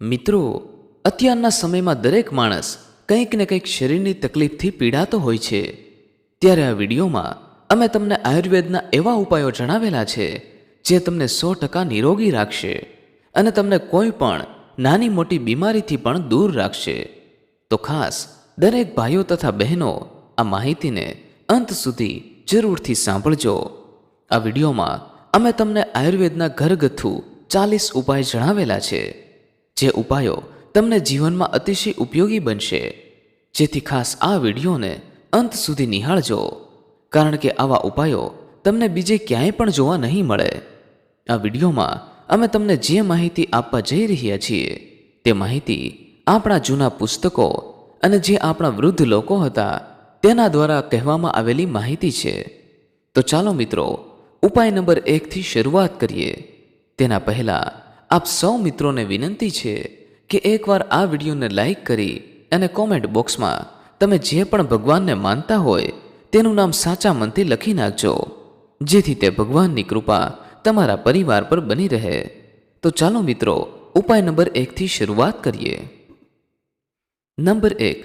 મિત્રો, અત્યારના સમયમાં દરેક માણસ કંઈક ને કંઈક શરીરની તકલીફથી પીડાતો હોય છે. ત્યારે આ વિડીયોમાં અમે તમને આયુર્વેદના એવા ઉપાયો જણાવેલા છે, જે તમને સો ટકા નિરોગી રાખશે અને તમને કોઈ પણ નાની મોટી બીમારીથી પણ દૂર રાખશે. તો ખાસ, દરેક ભાઈઓ તથા બહેનો આ માહિતીને અંત સુધી જરૂરથી સાંભળજો. આ વિડીયોમાં અમે તમને આયુર્વેદના ઘરગથ્થુ ચાલીસ ઉપાય જણાવેલા છે. જે ઉપાયો તમને જીવનમાં અતિશય ઉપયોગી બનશે. જેથી ખાસ આ વિડીયોને અંત સુધી નિહાળજો. કારણ કે આવા ઉપાયો તમને બીજે ક્યાંય પણ જોવા નહીં મળે. આ વિડીયોમાં અમે તમને જે માહિતી આપવા જઈ રહ્યા છીએ, તે માહિતી આપણા જૂના પુસ્તકો અને જે આપણા વૃદ્ધ લોકો હતા, તેના દ્વારા કહેવામાં આવેલી માહિતી છે. તો ચાલો મિત્રો, ઉપાય નંબર એકથી શરૂઆત કરીએ. તેના પહેલાં આપ સૌ મિત્રોને વિનંતી છે કે એકવાર આ વિડીયોને લાઈક કરી અને કોમેન્ટ બોક્સમાં તમે જે પણ ભગવાનને માનતા હોય તેનું નામ સાચા મનથી લખી નાખજો, જેથી તે ભગવાનની કૃપા તમારા પરિવાર પર બની રહે. તો ચાલો મિત્રો, ઉપાય નંબર એકથી શરૂઆત કરીએ. નંબર એક,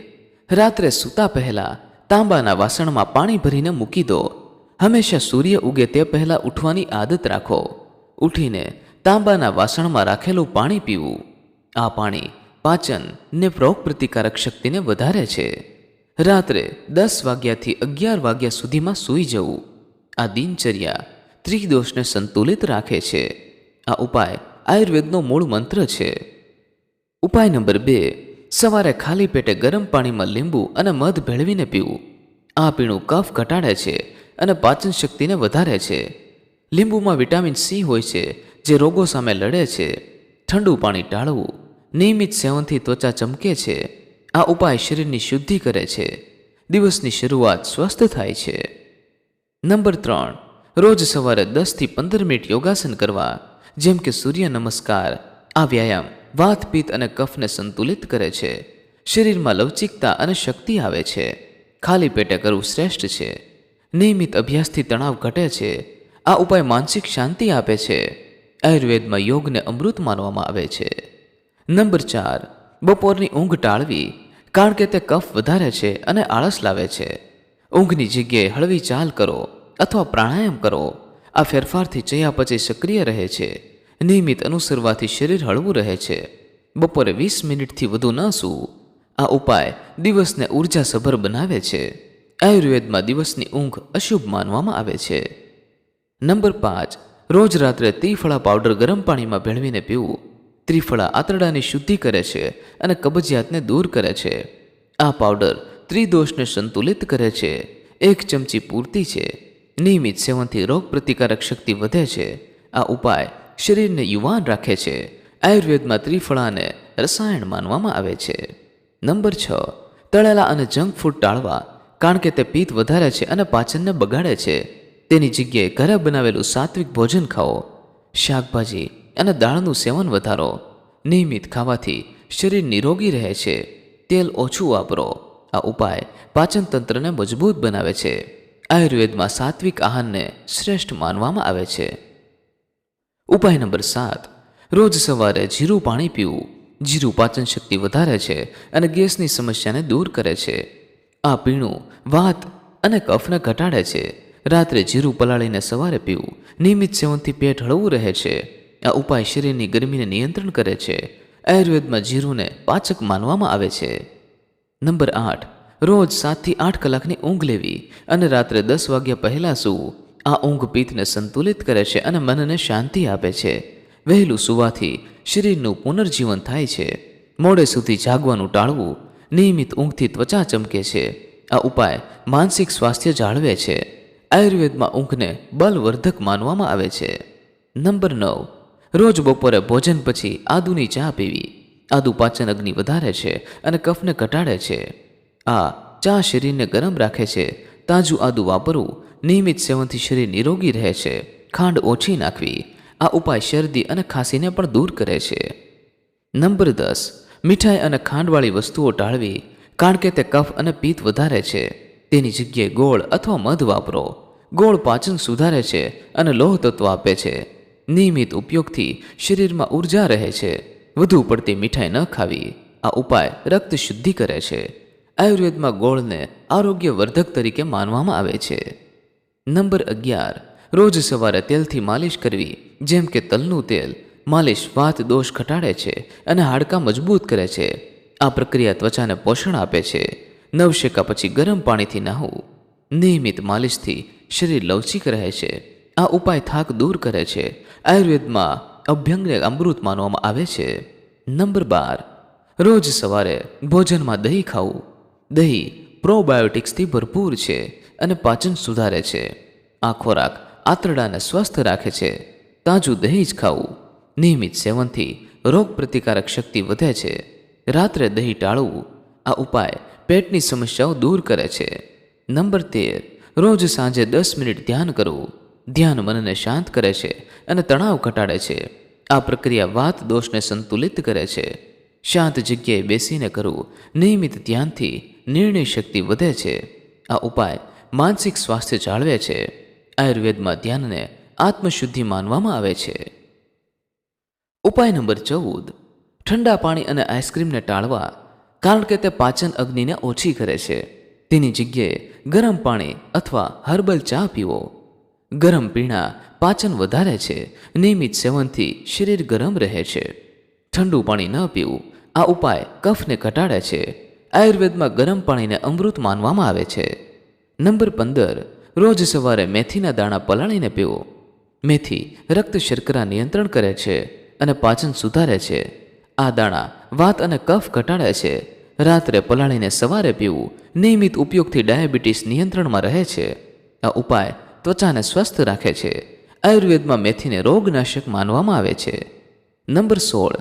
રાત્રે સૂતા પહેલા તાંબાના વાસણમાં પાણી ભરીને મૂકી દો. હંમેશા સૂર્ય ઉગે તે પહેલાં ઉઠવાની આદત રાખો. ઉઠીને તાંબાના વાસણમાં રાખેલું પાણી પીવું. આ પાણી પાચન ને રોગ પ્રતિકારક શક્તિને વધારે છે. રાત્રે દસ વાગ્યાથી અગિયાર વાગ્યા સુધીમાં સૂઈ જવું. આ દિનચર્યા ત્રિદોષને સંતુલિત રાખે છે. આ ઉપાય આયુર્વેદનો મૂળ મંત્ર છે. ઉપાય નંબર બે, સવારે ખાલી પેટે ગરમ પાણીમાં લીંબુ અને મધ ભેળવીને પીવું. આ પીણું કફ ઘટાડે છે અને પાચન શક્તિને વધારે છે. લીંબુમાં વિટામિન સી હોય છે જે રોગો સામે લડે છે, ઠંડુ પાણી ટાળવું, નિયમિત સેવનથી ત્વચા ચમકે છે, આ ઉપાય શરીરની શુદ્ધિ કરે છે, દિવસની શરૂઆત સ્વસ્થ થાય છે. નંબર ત્રણ, રોજ સવારે દસથી પંદર મિનિટ યોગાસન કરવા, જેમ કે સૂર્ય નમસ્કાર, આ વ્યાયામ વાત, પિત્ત અને કફને સંતુલિત કરે છે. શરીરમાં લવચિકતા અને શક્તિ આવે છે. ખાલી પેટે કરવું શ્રેષ્ઠ છે. નિયમિત અભ્યાસથી તણાવ ઘટે છે. આ ઉપાય માનસિક શાંતિ આપે છે. આયુર્વેદમાં યોગને અમૃત માનવામાં આવે છે. નંબર ચાર, બપોરની ઊંઘ ટાળવી, કારણ કે તે કફ વધારે છે અને આળસ લાવે છે. ઊંઘની જગ્યાએ હળવી ચાલ કરો અથવા પ્રાણાયામ કરો. આ ફેરફારથી ચયાપચય સક્રિય રહે છે. નિયમિત અનુસરવાથી શરીર હળવું રહે છે. બપોરે વીસ મિનિટથી વધુ ન સૂવું. આ ઉપાય દિવસને ઉર્જાસભર બનાવે છે. આયુર્વેદમાં દિવસની ઊંઘ અશુભ માનવામાં આવે છે. નંબર પાંચ રોજ રાત્રે ત્રિફળા પાવડર ગરમ પાણીમાં ભેળવીને પીવું. ત્રિફળા આંતરડાની શુદ્ધિ કરે છે અને કબજિયાતને દૂર કરે છે. આ પાવડર ત્રિદોષને સંતુલિત કરે છે. એક ચમચી પૂરતી છે. નિયમિત સેવનથી રોગ પ્રતિકારક શક્તિ વધે છે. આ ઉપાય શરીરને યુવાન રાખે છે. આયુર્વેદમાં ત્રિફળાને રસાયણ માનવામાં આવે છે. નંબર છ. તળેલા અને જંક ફૂડ ટાળવા. કારણ કે તે પિત્ત વધારે છે અને પાચનને બગાડે છે. તેની જગ્યાએ ઘરે બનાવેલું સાત્વિક ભોજન ખાઓ. શાકભાજી અને દાળનું સેવન વધારો. નિયમિત ખાવાથી શરીર નિરોગી રહે છે. તેલ ઓછું વાપરો. આ ઉપાય પાચનતંત્રને મજબૂત બનાવે છે. આયુર્વેદમાં સાત્વિક આહારને શ્રેષ્ઠ માનવામાં આવે છે. ઉપાય નંબર સાત. રોજ સવારે જીરું પાણી પીવું. જીરું પાચન શક્તિ વધારે છે અને ગેસની સમસ્યાને દૂર કરે છે. આ પીણું, વાત અને કફને ઘટાડે છે. રાત્રે જીરું પલાળીને સવારે પીવું. નિયમિત સેવનથી પેટ હળવું રહે છે. આ ઉપાય શરીરની ગરમીને નિયંત્રણ કરે છે. આયુર્વેદમાં જીરુંને પાચક માનવામાં આવે છે. નંબર આઠ. રોજ સાતથી આઠ કલાકની ઊંઘ લેવી અને રાત્રે દસ વાગ્યા પહેલાં સૂવું. આ ઊંઘ પિત્તને સંતુલિત કરે છે અને મનને શાંતિ આપે છે. વહેલું સૂવાથી શરીરનું પુનર્જીવન થાય છે. મોડે સુધી જાગવાનું ટાળવું નિયમિત ઊંઘથી ત્વચા ચમકે છે. આ ઉપાય માનસિક સ્વાસ્થ્ય જાળવે છે. આયુર્વેદમાં ઊંઘને બલવર્ધક માનવામાં આવે છે. નંબર નવ. રોજ બપોરે ભોજન પછી આદુની ચા પીવી. આદુ પાચન અગ્નિ વધારે છે અને કફને ઘટાડે છે. આ ચા શરીરને ગરમ રાખે છે. તાજું આદુ વાપરવું નિયમિત સેવનથી શરીર નિરોગી રહે છે. ખાંડ ઓછી નાખવી. આ ઉપાય શરદી અને ખાંસીને પણ દૂર કરે છે. નંબર દસ. મીઠાઈ અને ખાંડવાળી વસ્તુઓ ટાળવી. કારણ કે તે કફ અને પિત્ત વધારે છે. તેની જગ્યાએ ગોળ અથવા મધ વાપરો. ગોળ પાચન સુધારે છે અને લોહ તત્વ આપે છે. નિયમિત ઉપયોગથી શરીરમાં ઊર્જા રહે છે. વધુ પડતી મીઠાઈ ન ખાવી. આ ઉપાય રક્ત શુદ્ધિ કરે છે. આયુર્વેદમાં ગોળને આરોગ્ય વર્ધક તરીકે માનવામાં આવે છે. નંબર અગિયાર. રોજ સવારે તેલથી માલિશ કરવી. જેમ કે તલનું તેલ. માલિશ વાત દોષ ઘટાડે છે અને હાડકાં મજબૂત કરે છે. આ પ્રક્રિયા ત્વચાને પોષણ આપે છે. નવશેકા પછી ગરમ પાણીથી નહાવું નિયમિત માલિશથી શરીર લવચીક રહે છે. આ ઉપાય થાક દૂર કરે છે. આયુર્વેદમાં અભ્યંગને અમૃત માનવામાં આવે છે. નંબર બાર. રોજ સવારે ભોજનમાં દહીં ખાવું. દહીં પ્રોબાયોટિક્સથી ભરપૂર છે અને પાચન સુધારે છે. આ ખોરાક આંતરડાને સ્વસ્થ રાખે છે. તાજું દહીં જ ખાવું. નિયમિત સેવનથી રોગ પ્રતિકારક શક્તિ વધે છે. રાત્રે દહીં ટાળવું. આ ઉપાય પેટની સમસ્યાઓ દૂર કરે છે. નંબર તેર. રોજ સાંજે દસ મિનિટ ધ્યાન કરવું. ધ્યાન મનને શાંત કરે છે અને તણાવ ઘટાડે છે. આ પ્રક્રિયા વાત દોષને સંતુલિત કરે છે. શાંત જગ્યાએ બેસીને કરવું નિયમિત ધ્યાનથી નિર્ણય શક્તિ વધે છે. આ ઉપાય માનસિક સ્વાસ્થ્ય જાળવે છે. આયુર્વેદમાં ધ્યાનને આત્મશુદ્ધિ માનવામાં આવે છે. ઉપાય નંબર ચૌદ. ઠંડા પાણી અને આઈસ્ક્રીમને ટાળવા કારણ કે તે પાચન અગ્નિને ઓછી કરે છે. તેની જગ્યાએ ગરમ પાણી અથવા હર્બલ ચા પીવો. ગરમ પીણા પાચન વધારે છે. નિયમિત સેવનથી શરીર ગરમ રહે છે. ઠંડુ પાણી ન પીવું, આ ઉપાય કફને ઘટાડે છે. આયુર્વેદમાં ગરમ પાણીને અમૃત માનવામાં આવે છે. નંબર પંદર, રોજ સવારે મેથીના દાણા પલાળીને પીવો. મેથી રક્ત શર્કરા નિયંત્રણ કરે છે અને પાચન સુધારે છે. આ દાણા વાત અને કફ ઘટાડે છે. રાત્રે પલાળીને સવારે પીવું નિયમિત ઉપયોગથી ડાયાબિટીસ નિયંત્રણમાં રહે છે. આ ઉપાય ત્વચાને સ્વસ્થ રાખે છે. આયુર્વેદમાં મેથીને રોગનાશક માનવામાં આવે છે. નંબર સોળ.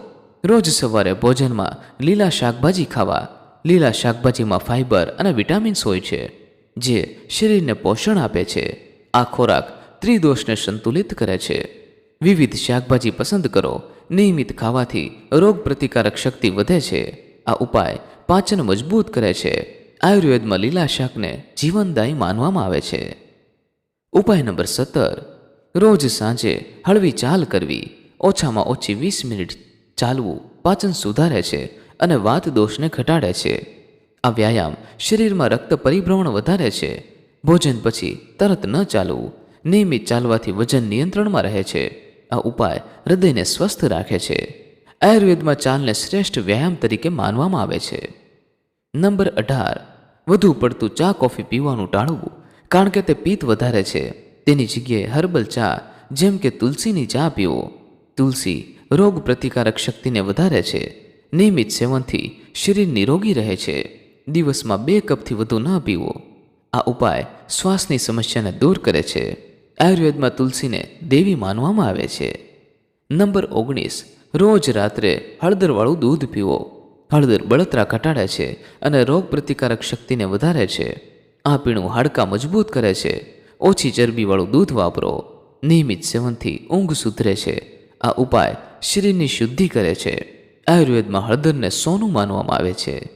રોજ સવારે ભોજનમાં લીલા શાકભાજી ખાવા. લીલા શાકભાજીમાં ફાઇબર અને વિટામિન્સ હોય છે, જે શરીરને પોષણ આપે છે. આ ખોરાક ત્રિદોષને સંતુલિત કરે છે. વિવિધ શાકભાજી પસંદ કરો. નિયમિત ખાવાથી રોગ પ્રતિકારક શક્તિ વધે છે. આ ઉપાય પાચન મજબૂત કરે છે. આયુર્વેદમાં લીલા શાકને જીવનદાયી માનવામાં આવે છે. ઉપાય નંબર સત્તર. રોજ સાંજે હળવી ચાલ કરવી. ઓછામાં ઓછી વીસ મિનિટ ચાલવું પાચન સુધારે છે અને વાત દોષને ઘટાડે છે. આ વ્યાયામ શરીરમાં રક્ત પરિભ્રમણ વધારે છે. ભોજન પછી તરત ન ચાલવું. નિયમિત ચાલવાથી વજન નિયંત્રણમાં રહે છે. આ ઉપાય હૃદયને સ્વસ્થ રાખે છે. આયુર્વેદમાં ચાલને શ્રેષ્ઠ વ્યાયામ તરીકે માનવામાં આવે છે. નંબર અઢાર. વધુ પડતું ચા, કોફી પીવાનું ટાળવું. કારણ કે તે પિત્ત વધારે છે. તેની જગ્યાએ હર્બલ ચા, જેમ કે તુલસીની ચા પીવો તુલસી રોગ પ્રતિકારક શક્તિને વધારે છે. નિયમિત સેવનથી શરીર નિરોગી રહે છે. દિવસમાં બે કપથી વધુ ન પીવો. આ ઉપાય શ્વાસની સમસ્યાને દૂર કરે છે. આયુર્વેદમાં તુલસીને દેવી માનવામાં આવે છે. નંબર ઓગણીસ, રોજ રાત્રે હળદરવાળું દૂધ પીવો. હળદર બળતરા ઘટાડે છે અને રોગ પ્રતિકારક શક્તિને વધારે છે. આ પીણું હાડકાં મજબૂત કરે છે. ઓછી ચરબીવાળું દૂધ વાપરો. નિયમિત સેવનથી ઊંઘ સુધરે છે. આ ઉપાય શરીરની શુદ્ધિ કરે છે. આયુર્વેદમાં હળદરને સોનું માનવામાં આવે છે.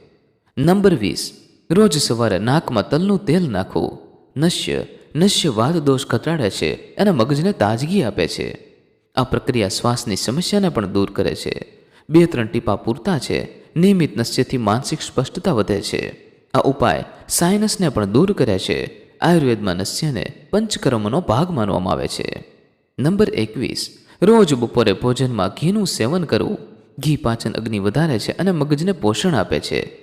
નંબર વીસ, રોજ સવારે નાકમાં તલનું તેલ નાખવું. નશ્ય નશ્ય વાદ દોષ ઘટાડે છે અને મગજને તાજગી આપે છે. આ પ્રક્રિયા શ્વાસની સમસ્યાને પણ દૂર કરે છે. બે ત્રણ ટીપા પૂરતા છે. નિયમિત નશ્યથી માનસિક સ્પષ્ટતા વધે છે. આ ઉપાય સાયનસને પણ દૂર કરે છે. આયુર્વેદમાં નશ્યને પંચકર્મનો ભાગ માનવામાં આવે છે. નંબર એકવીસ. રોજ બપોરે ભોજનમાં ઘીનું સેવન કરવું. ઘી પાચન અગ્નિ વધારે છે અને મગજને પોષણ આપે છે.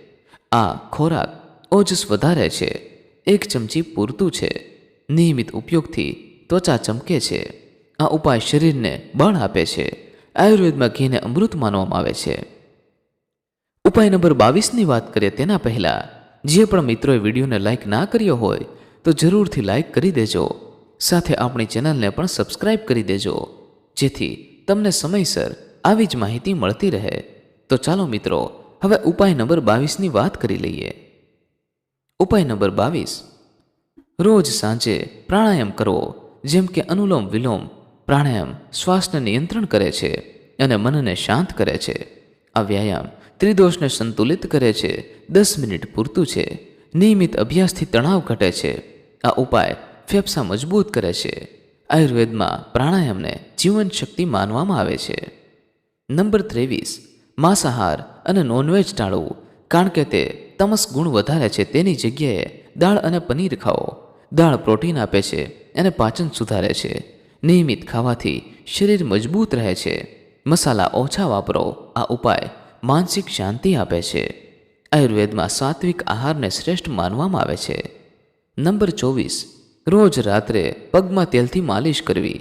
આ ખોરાક ઓજસ વધારે છે. એક ચમચી પૂરતું છે. નિયમિત ઉપયોગથી ત્વચા ચમકે છે. આ ઉપાય શરીરને બળ આપે છે. આયુર્વેદમાં ઘીને અમૃત માનવામાં આવે છે. ઉપાય નંબર બાવીસની વાત કરીએ તેના પહેલાં, જે પણ મિત્રોએ વિડીયોને લાઇક ના કર્યો હોય, તો જરૂરથી લાઇક કરી દેજો. સાથે આપણી ચેનલને પણ સબસ્ક્રાઇબ કરી દેજો, જેથી તમને સમયસર આવી જ માહિતી મળતી રહે. તો ચાલો મિત્રો, હવે ઉપાય નંબર બાવીસની વાત કરી લઈએ. ઉપાય નંબર બાવીસ. રોજ સાંજે પ્રાણાયામ કરવો, જેમ કે અનુલોમ વિલોમ, પ્રાણાયામ શ્વાસને નિયંત્રણ કરે છે અને મનને શાંત કરે છે. આ વ્યાયામ ત્રિદોષને સંતુલિત કરે છે, દસ મિનિટ પૂરતું છે, નિયમિત અભ્યાસથી તણાવ ઘટે છે. આ ઉપાય ફેફસા મજબૂત કરે છે. આયુર્વેદમાં પ્રાણાયામને જીવન શક્તિ માનવામાં આવે છે. નંબર ત્રેવીસ, માંસાહાર અને નોનવેજ ટાળવું, કારણ કે તે તમસ ગુણ વધારે છે. તેની જગ્યાએ દાળ અને પનીર ખાઓ. દાળ પ્રોટીન આપે છે અને પાચન સુધારે છે. નિયમિત ખાવાથી શરીર મજબૂત રહે છે. મસાલા ઓછા વાપરો. આ ઉપાય માનસિક શાંતિ આપે છે. આયુર્વેદમાં સાત્વિક આહારને શ્રેષ્ઠ માનવામાં આવે છે. નંબર ચોવીસ, રોજ રાત્રે પગમાં તેલથી માલિશ કરવી.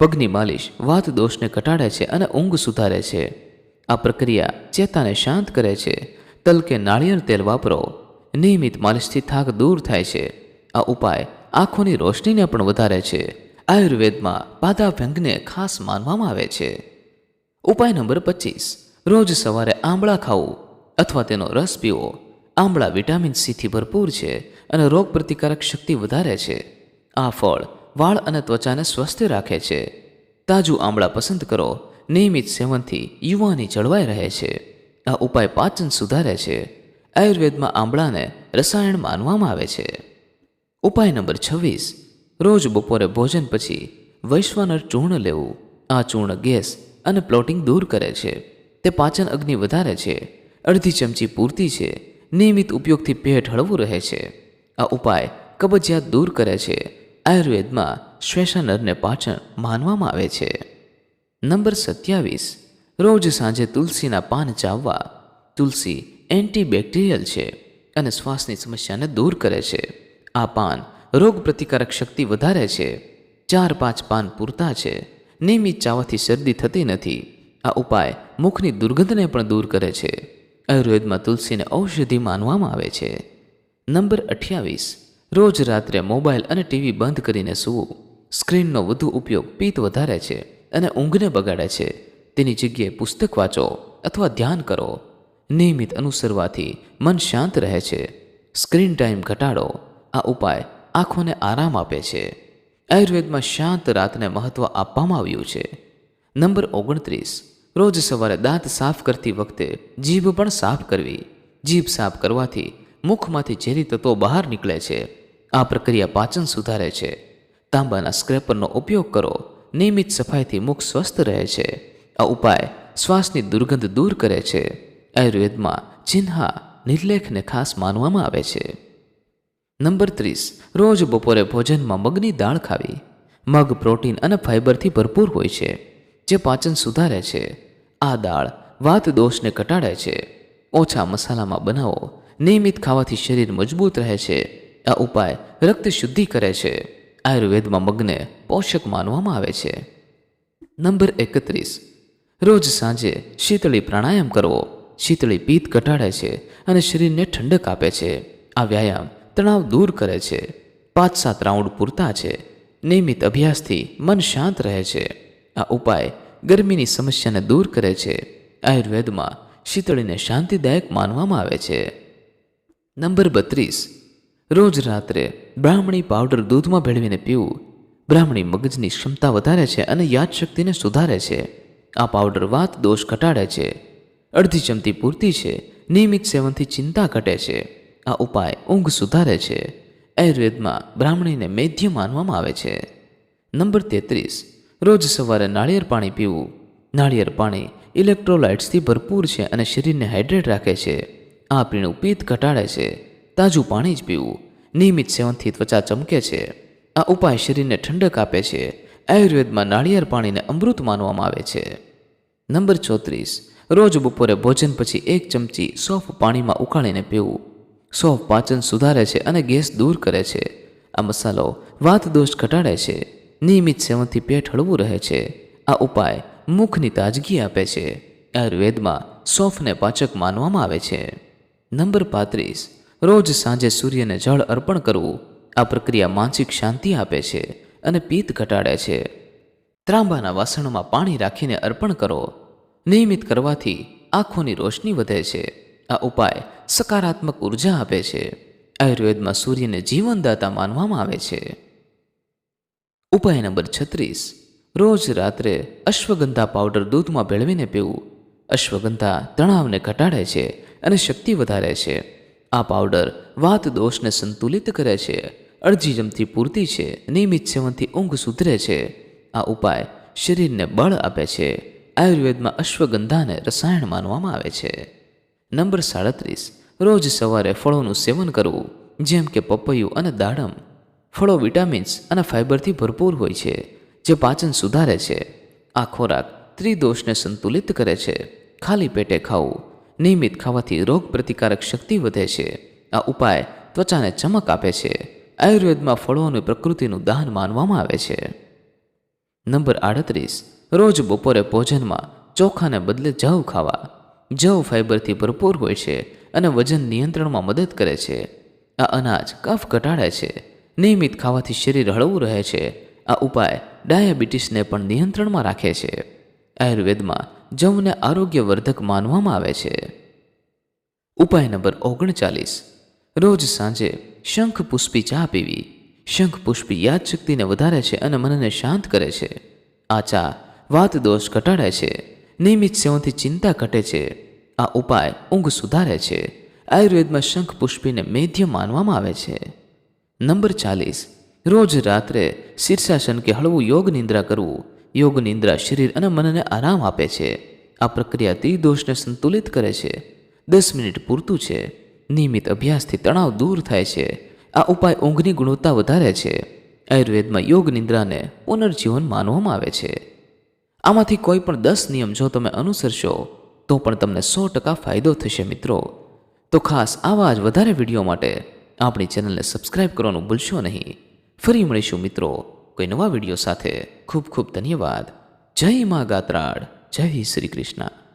પગની માલિશ વાત દોષને ઘટાડે છે અને ઊંઘ સુધારે છે. આ પ્રક્રિયા ચેતાને શાંત કરે છે. તલ કે નાળિયેર તેલ વાપરો. નિયમિત માલિશથી થાક દૂર થાય છે. આ ઉપાય આંખોની રોશનીને પણ વધારે છે. આયુર્વેદમાં પાદાભ્યંગને ખાસ માનવામાં આવે છે. ઉપાય નંબર પચીસ. રોજ સવારે આંબળા ખાવું અથવા તેનો રસ પીવો આંબળા વિટામિન સીથી ભરપૂર છે અને રોગ પ્રતિકારક શક્તિ વધારે છે. આ ફળ વાળ અને ત્વચાને સ્વસ્થ રાખે છે. તાજું આંબળા પસંદ કરો. નિયમિત સેવનથી યુવાની જળવાઈ રહે છે. આ ઉપાય પાચન સુધારે છે. આયુર્વેદમાં આંબળાને રસાયણ માનવામાં આવે છે. ઉપાય નંબર છવ્વીસ. રોજ બપોરે ભોજન પછી વૈશ્વાનર ચૂર્ણ લેવું. આ ચૂર્ણ ગેસ અને પ્લોટિંગ દૂર કરે છે. તે પાચન અગ્નિ વધારે છે. અડધી ચમચી પૂરતી છે. નિયમિત ઉપયોગથી પેટ હળવું રહે છે. આ ઉપાય કબજિયાત દૂર કરે છે. આયુર્વેદમાં શ્વેષાનરને પાચન માનવામાં આવે છે. નંબર સત્યાવીસ. રોજ સાંજે તુલસીના પાન ચાવવા. તુલસી એન્ટીબેક્ટેરિયલ છે અને શ્વાસની સમસ્યાને દૂર કરે છે. આ પાન રોગ પ્રતિકારક શક્તિ વધારે છે. ચાર પાંચ પાન પૂરતા છે. નિયમિત ચાવવાથી શરદી થતી નથી. આ ઉપાય મુખની દુર્ગંધને પણ દૂર કરે છે. આયુર્વેદમાં તુલસીને ઔષધિ માનવામાં આવે છે. નંબર અઠ્યાવીસ. રોજ રાત્રે મોબાઈલ અને ટીવી બંધ કરીને સૂવું. સ્ક્રીનનો વધુ ઉપયોગ પિત્ત વધારે છે અને ઊંઘને બગાડે છે. તેની જગ્યાએ પુસ્તક વાંચો અથવા ધ્યાન કરો. નિયમિત અનુસરવાથી મન શાંત રહે છે. સ્ક્રીન ટાઈમ ઘટાડો. આ ઉપાય આંખોને આરામ આપે છે. આયુર્વેદમાં શાંત રાતને મહત્વ આપવામાં આવ્યું છે. નંબર ઓગણત્રીસ. રોજ સવારે દાંત સાફ કરતી વખતે જીભ પણ સાફ કરવી. જીભ સાફ કરવાથી મુખમાંથી ઝેરી તત્વો બહાર નીકળે છે. આ પ્રક્રિયા પાચન સુધારે છે. તાંબાના સ્ક્રેપરનો ઉપયોગ કરો. નિયમિત સફાઈથી મુખ સ્વસ્થ રહે છે. આ ઉપાય શ્વાસની દુર્ગંધ દૂર કરે છે. આયુર્વેદમાં ચિહ્ના નિર્લેખને ખાસ માનવામાં આવે છે. નંબર ત્રીસ, રોજ બપોરે ભોજનમાં મગની દાળ ખાવી. મગ, પ્રોટીન અને ફાઇબરથી ભરપૂર હોય છે, જે પાચન સુધારે છે. આ દાળ વાત દોષને ઘટાડે છે. ઓછા મસાલામાં બનાવો. નિયમિત ખાવાથી શરીર મજબૂત રહે છે. આ ઉપાય રક્ત શુદ્ધિ કરે છે. આયુર્વેદમાં મગને પોષક માનવામાં આવે છે. નંબર એકત્રીસ, રોજ સાંજે શીતળી પ્રાણાયામ કરવો. શીતળી પિત્ત ઘટાડે છે અને શરીરને ઠંડક આપે છે. આ વ્યાયામ તણાવ દૂર કરે છે. પાંચ સાત રાઉન્ડ પૂરતા છે. નિયમિત અભ્યાસથી મન શાંત રહે છે. આ ઉપાય ગરમીની સમસ્યાને દૂર કરે છે. આયુર્વેદમાં શીતળીને શાંતિદાયક માનવામાં આવે છે. નંબર બત્રીસ. રોજ રાત્રે બ્રાહ્મણી પાવડર દૂધમાં ભેળવીને પીવું. બ્રાહ્મણી મગજની ક્ષમતા વધારે છે અને યાદશક્તિને સુધારે છે. આ પાવડર વાત દોષ ઘટાડે છે. અડધી ચમચી પૂરતી છે. નિયમિત સેવનથી ચિંતા ઘટે છે. આ ઉપાય ઊંઘ સુધારે છે. આયુર્વેદમાં બ્રાહ્મણીને મેધ્ય માનવામાં આવે છે. નંબર તેત્રીસ. રોજ સવારે નાળિયેર પાણી પીવું. નાળિયેર પાણી ઇલેક્ટ્રોલાઇટ્સથી ભરપૂર છે અને શરીરને હાઇડ્રેટ રાખે છે. આ પીણું પિત્ત ઘટાડે છે. તાજું પાણી જ પીવું. નિયમિત સેવનથી ત્વચા ચમકે છે. આ ઉપાય શરીરને ઠંડક આપે છે. આયુર્વેદમાં નાળિયેર પાણીને અમૃત માનવામાં આવે છે. નંબર ચોત્રીસ. રોજ બપોરે ભોજન પછી એક ચમચી સોફ પાણીમાં ઉકાળીને પીવું. સોફ પાચન સુધારે છે અને ગેસ દૂર કરે છે. આ મસાલો વાત દોષ ઘટાડે છે. નિયમિત સેવનથી પેટ હળવું રહે છે. આ ઉપાય મુખની તાજગી આપે છે. આયુર્વેદમાં સોફને પાચક માનવામાં આવે છે. નંબર પાંત્રીસ. રોજ સાંજે સૂર્યને જળ અર્પણ કરવું. આ પ્રક્રિયા માનસિક શાંતિ આપે છે અને પિત્ત ઘટાડે છે. ત્રાંબાના વાસણમાં પાણી રાખીને અર્પણ કરો. નિયમિત કરવાથી આંખોની રોશની વધે છે. આ ઉપાય સકારાત્મક ઊર્જા આપે છે. આયુર્વેદમાં સૂર્યને જીવનદાતા માનવામાં આવે છે. ઉપાય નંબર છત્રીસ. રોજ રાત્રે અશ્વગંધા પાવડર દૂધમાં ભેળવીને પીવું. અશ્વગંધા તણાવને ઘટાડે છે અને શક્તિ વધારે છે. આ પાવડર વાત દોષને સંતુલિત કરે છે. અડધી ચમચી પૂરતી છે. નિયમિત સેવનથી ઊંઘ સુધરે છે. આ ઉપાય શરીરને બળ આપે છે. આયુર્વેદમાં અશ્વગંધાને રસાયણ માનવામાં આવે છે. નંબર સાડત્રીસ, રોજ સવારે ફળોનું સેવન કરવું, જેમ કે પપૈયું અને દાડમ. ફળો વિટામિન્સ અને ફાઇબરથી ભરપૂર હોય છે, જે પાચન સુધારે છે. આ ખોરાક ત્રિદોષને સંતુલિત કરે છે. ખાલી પેટે ખાવું, નિયમિત ખાવાથી રોગ પ્રતિકારક શક્તિ વધે છે. આ ઉપાય ત્વચાને ચમક આપે છે. આયુર્વેદમાં ફળો અને પ્રકૃતિનું દાન માનવામાં આવે છે. નંબર આડત્રીસ, રોજ બપોરે ભોજનમાં ચોખાને બદલે જવ ખાવા. જવ ફાઇબરથી ભરપૂર હોય છે અને વજન નિયંત્રણમાં મદદ કરે છે. આ અનાજ કફ ઘટાડે છે. નિયમિત ખાવાથી શરીર હળવું રહે છે. આ ઉપાય ડાયાબિટીસને પણ નિયંત્રણમાં રાખે છે. આયુર્વેદમાં જવને આરોગ્યવર્ધક માનવામાં આવે છે. ઉપાય નંબર ઓગણચાલીસ. રોજ સાંજે શંખ પુષ્પી ચા પીવી. શંખ પુષ્પી યાદશક્તિને વધારે છે અને મનને શાંત કરે છે. આ ચા વાત દોષ ઘટાડે છે. નિયમિત સેવનથી ચિંતા ઘટે છે. આ ઉપાય ઊંઘ સુધારે છે. આયુર્વેદમાં શંખ પુષ્પીને મેધ્ય માનવામાં આવે છે. નંબર ચાલીસ. રોજ રાત્રે શીર્ષાસન કે હળવું યોગ નિંદ્રા કરવું. યોગ નિંદ્રા શરીર અને મનને આરામ આપે છે. આ પ્રક્રિયા ત્રિદોષને સંતુલિત કરે છે. દસ મિનિટ પૂરતું છે. નિયમિત અભ્યાસથી તણાવ દૂર થાય છે. આ ઉપાય ઊંઘની ગુણવત્તા વધારે છે. આયુર્વેદમાં યોગ નિંદ્રાને પુનર્જીવન માનવામાં આવે છે. આમાંથી કોઈ પણ દસ નિયમ જો તમે અનુસરશો, તો પણ તમને સો ટકા ફાયદો થશે મિત્રો. તો ખાસ આવા જ વધારે વીડિયો માટે આપણી ચેનલને સબસ્ક્રાઇબ કરવાનું ભૂલશો નહીં. ફરી મળીશું મિત્રો કોઈ નવા વીડિયો સાથે. ખૂબ ખૂબ ધન્યવાદ. જય મા ગાત્રાળ. જય શ્રી કૃષ્ણ.